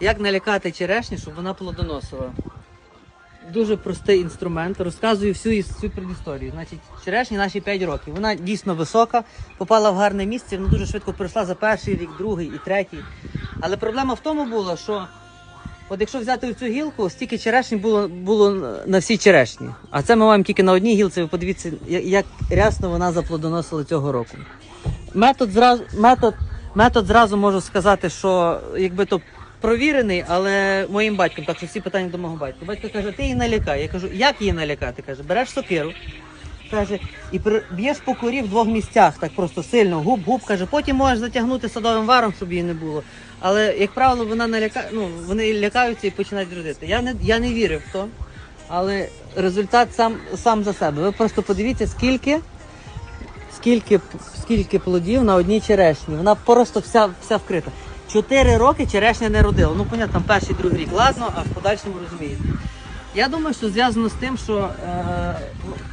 Як налякати черешню, щоб вона плодоносила? Дуже простий інструмент. Розказую всю, всю предісторію. Значить, черешні наші 5 років. Вона дійсно висока, попала в гарне місце, вона дуже швидко пройшла за перший рік, другий і третій. Але проблема в тому була, що от якщо взяти цю гілку, стільки черешні було, було на всій черешні. А це ми маємо тільки на одній гілці. Ви подивіться, як рясно вона заплодоносила цього року. Метод зразу, метод, метод зразу можу сказати, що якби то провірений, але моїм батьком, так що всі питання до мого батька. Батько каже, ти її налякай. Я кажу, як її налякати? Каже, береш сокиру, каже, і б'єш по корі в двох місцях, так просто сильно, губ-губ, каже, потім можеш затягнути садовим варом, щоб її не було. Але, як правило, вона наляка... ну, вони лякаються і починають родити. Я не, я не вірив в то, але результат сам, сам за себе. Ви просто подивіться, скільки скільки, скільки плодів на одній черешні. Вона просто вся, вся вкрита. Чотири роки черешня не родила. Ну, понятно, там перший, другий рік, ладно, а в подальшому розумієте. Я думаю, що зв'язано з тим, що е,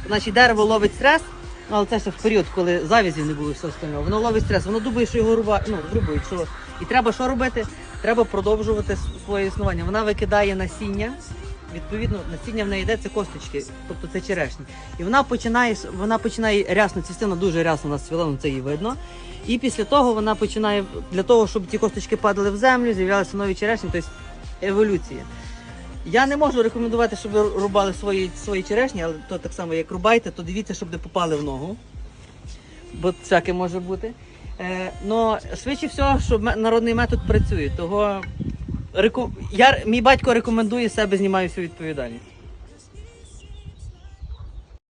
значить, дерево ловить стрес, ну, але це ще в період, коли завязів не було все остального. Воно ловить стрес, воно думає, що його руба, ну, зрубують. Що... І треба що робити? Треба продовжувати своє існування. Вона викидає насіння. Відповідно, насіння в неї йде це косточки, тобто це черешні. І вона починає вона починає рясно цвісти, дуже рясно нас цвіла, ну це її видно. І після того вона починає для того, щоб ті косточки падали в землю, з'являлися нові черешні, тобто еволюція. Я не можу рекомендувати, щоб ви рубали свої, свої черешні, але то так само, як рубаєте, то дивіться, щоб не попали в ногу. Бо всяке може бути. Е, но швидше всього, що народний метод працює. Того реку... я, мій батько рекомендує себе, знімаю всю відповідальність.